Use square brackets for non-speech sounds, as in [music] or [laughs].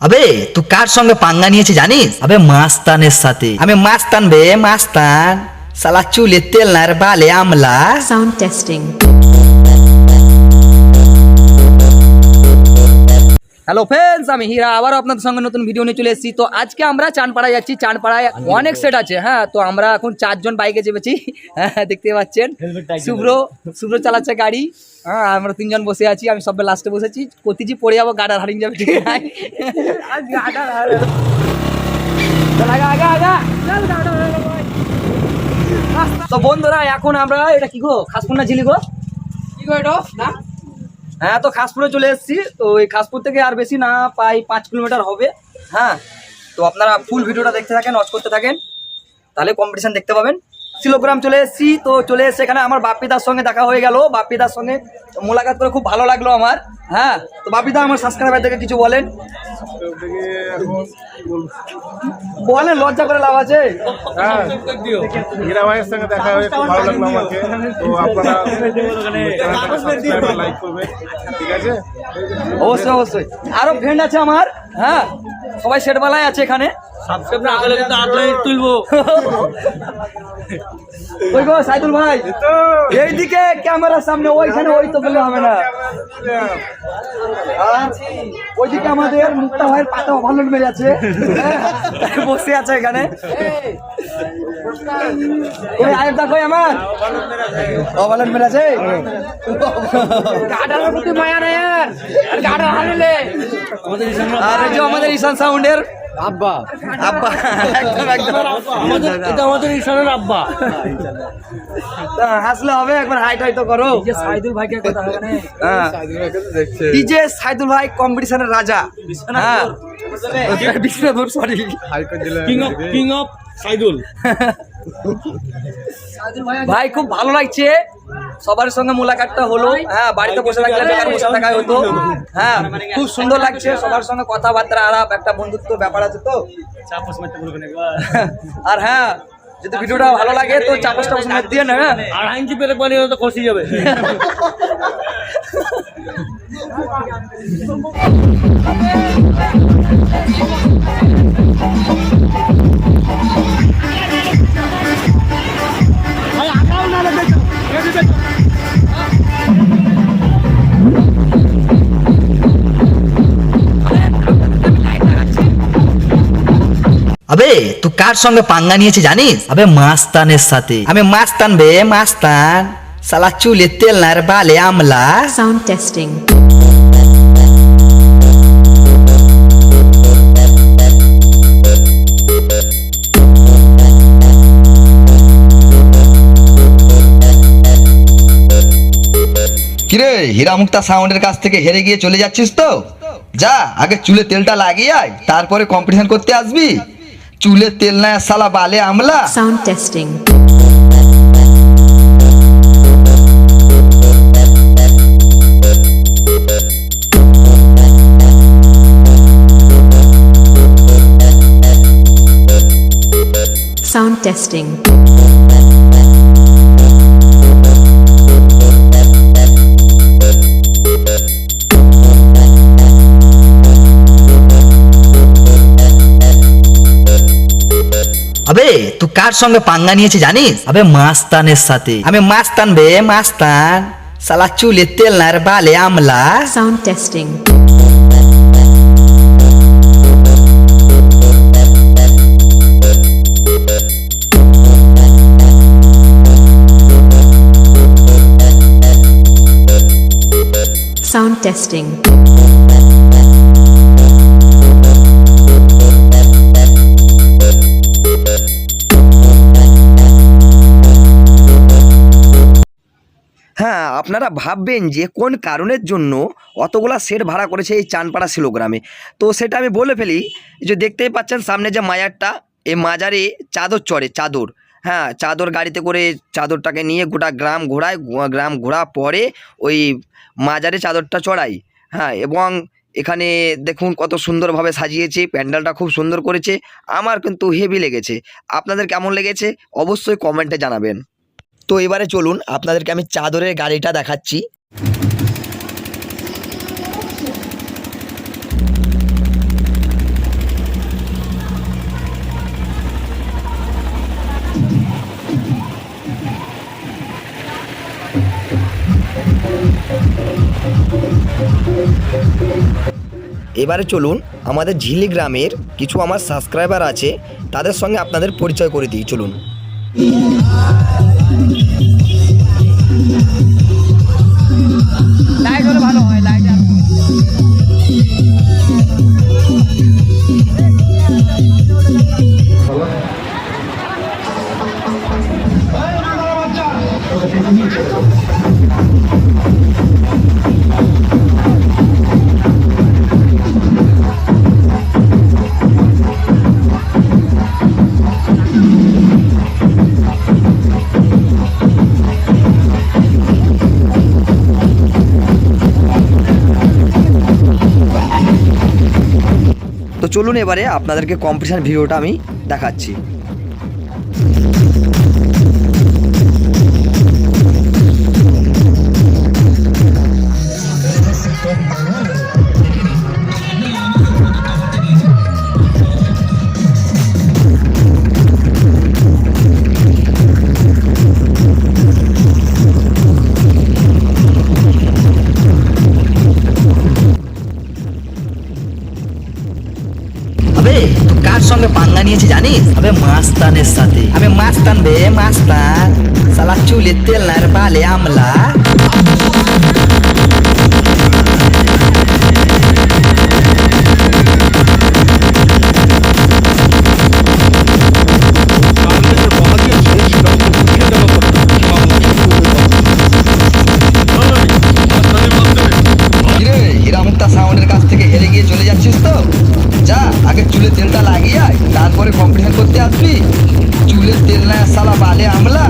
আবে, তুই কার সঙ্গে পাঙ্গা নিয়েছি জানিস? আবে, মাস্তানের সাথে। আমি মাস্তান বে, মাস্তান। সালা চুলে তেল না বালে আমলা। Sound testing. হ্যালো ফ্রেন্ডস আমি হীরা। আবারও আপনাদের সঙ্গে নতুন ভিডিও নিয়ে চলে এসেছি। তো আজকে আমরা চানপাড়ায় যাচ্ছি। চানপাড়ায় অনেক সেট আছে হ্যাঁ? তো আমরা এখন চারজন বাইকে চেপেছি। হ্যাঁ দেখতে পাচ্ছেন। শুভ্র শুভ্র চালাচ্ছে গাড়ি। হ্যাঁ আমরা তিনজন বসে আছি। আমি সবাই লাস্টে বসেছি। কতিজি পড়ে যাব গাডার হারিয়ে যাবে। ঠিক। তো বন্ধুরা এখন আমরা এটা কি গো? খাসপুর না ঝিলি গো? কি গো এটা? না? হ্যাঁ তো খাসপুরে চলে এসেছি। তো এই খাসপুর থেকে আর বেশি না, প্রায় পাঁচ কিলোমিটার হবে। হ্যাঁ তো আপনারা ফুল ভিডিওটা দেখতে থাকেন ওয়াচ করতে থাকেন। তাহলে কম্পিটিশান দেখতে পাবেন। শিলোগ্রাম চলে এসেছি। তো চলে এসে এখানে আমার বাপিদার সঙ্গে দেখা হয়ে গেল। বাপিদার সঙ্গে মোলাকাত করে খুব ভালো লাগল আমার। হ্যাঁ তো বাপিদা আমার সাবস্ক্রাইবারদেরকে কিছু বলেন। বলেন লজ্জা করে লাভ আছে? হ্যাঁ সঙ্গে দেখা হয়ে খুব ভালো লাগল আমাকে। তো আপনারা লাইক ঠিক আছে? অবশ্যই অবশ্যই। আরও ফ্রেন্ড আছে আমার। হ্যাঁ সবাই সেটবেলায় আছে এখানে। ওই [laughs] গো সাইদুল ভাই? এইদিকে ক্যামেরার সামনে ওইখানে ওই তো বললে হবে না। ওইদিকে আমাদের মুক্তা ভাইয়ের পাতা ওভারলোড মেরে আছে। হ্যাঁ, বসে আছে এখানে। ওই আয়ের দা কই আমার? মেরে আছে। গাডার প্রতি মায়া গাডার হারলে আর যে আমাদের ঈশান সাউন্ডের আব্বা। আব্বা। একদম একদম। এটা আমাদের ঈশানের আব্বা। হাসলে হবে একবার হাইট হয়তো করো। সাইদুল ভাইকে কথা হবে হ্যাঁ। ডিজে সাইদুল ভাই কম্পিটিশনের রাজা। হ্যাঁ। Bishnupur sorry king of king of Saidul. ভাই খুব ভালো লাগছে। সবার সঙ্গে মোলাকাতটা হলো। হ্যাঁ বাড়িতে বসে থাকলে বেকার বসে থাকা হতো। হ্যাঁ খুব সুন্দর লাগছে। সবার সঙ্গে কথাবার্তা আলাপ একটা বন্ধুত্ব ব্যাপার আছে তো। [laughs] আর হ্যাঁ যদি ভিডিওটা ভালো লাগে তো চাপস টাপস দিয়ে না হ্যাঁ? আর হাইঞ্চি পেলে পানি তো খসি যাবে। [laughs] আবে তুই কার সঙ্গে পাঙ্গা নিয়েছে জানিস? আবে মাস্তানের সাথে। আমি মাস্তান বে মাস্তান। সালা চুলে তেল না বালে আমলা। Sound testing. কিরে হীরা মুক্তা সাউন্ডের কাছ থেকে হেরে গিয়ে চলে যাচ্ছিস তো? যা আগে চুলে তেলটা লাগিয়ে আয় তারপরে কম্পিটিশন করতে আসবি। চুলে তেল না সালা বালে আমলা Sound testing. Sound testing. কার সঙ্গে পাঙ্গা নিয়েছে জানিস আবে মাস্তানের সাথে আমি মাস্তান বে মাস্তান সালা চুলে তেল না রে বালে আমলা Sound testing. Sound testing. হ্যাঁ আপনারা ভাববেন যে কোন কারণের জন্য অতগুলা সেট ভাড়া করেছে এই চানপাড়া শিলোগ্রামে। তো সেটা আমি বলে ফেলি যে দেখতেই পাচ্ছেন সামনে যে মাজারটা এই মাজারে চাদর চড়ে, চাদর। হ্যাঁ চাদর গাড়িতে করে চাদরটাকে নিয়ে গোটা গ্রাম ঘোরায় গ্রাম ঘোরা পরে ওই মাজারে চাদরটা চড়াই। হ্যাঁ এবং এখানে দেখুন কত সুন্দরভাবে সাজিয়েছে, প্যান্ডেলটা খুব সুন্দর করেছে, আমার কিন্তু হেভি লেগেছে। আপনাদের কেমন লেগেছে? অবশ্যই কমেন্টে জানাবেন। তো এবারে চলুন, আপনাদেরকে আমি চাদরের গাড়িটা দেখাচ্ছি। এবারে চলুন, আমাদের ঝিলি গ্রামের কিছু আমার সাবস্ক্রাইবার আছে, তাদের সঙ্গে আপনাদের পরিচয় করে দিই, চলুন। Yeah. চলুন এবারে আপনাদেরকে কম্পিটিশান ভিডিওটা আমি দেখাচ্ছি। পাঙ্গা নিয়েছি জানিস? আবে মাস্তানের সাথে। আবে মাস্তান বে মাস্তান। সালা চুলে তেল না বালে আমলা। চুলে তেলটা লাগিয়ে আয় তারপরে কম্পিটিশন করতে আসবি। চুলের তেল না সালা বালে আমলা।